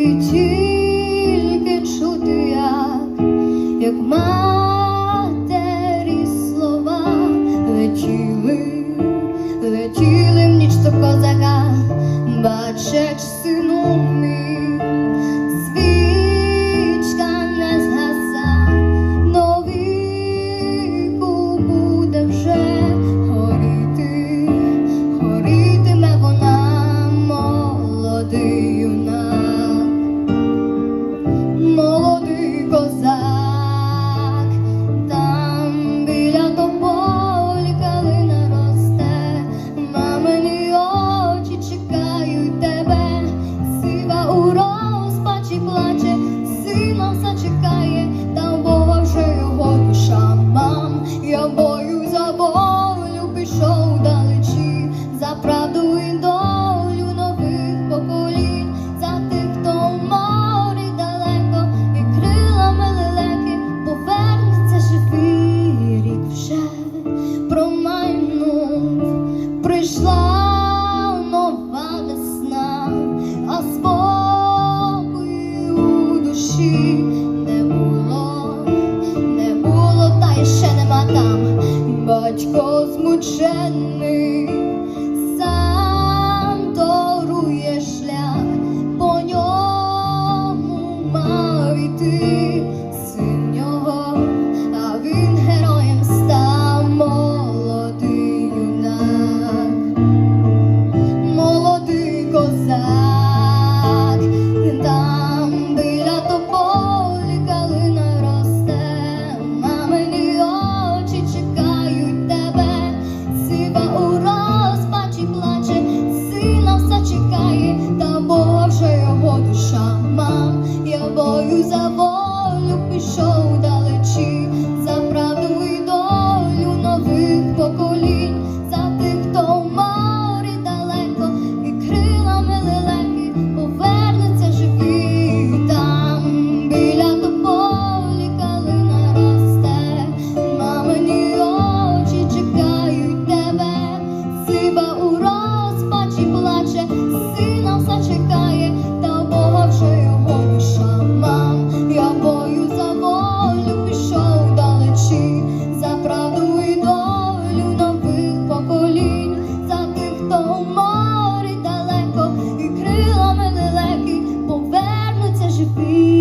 і тільки чути, як, як має. батько змучений, сам торує шлях, по ньому мав іти. 受的。should be.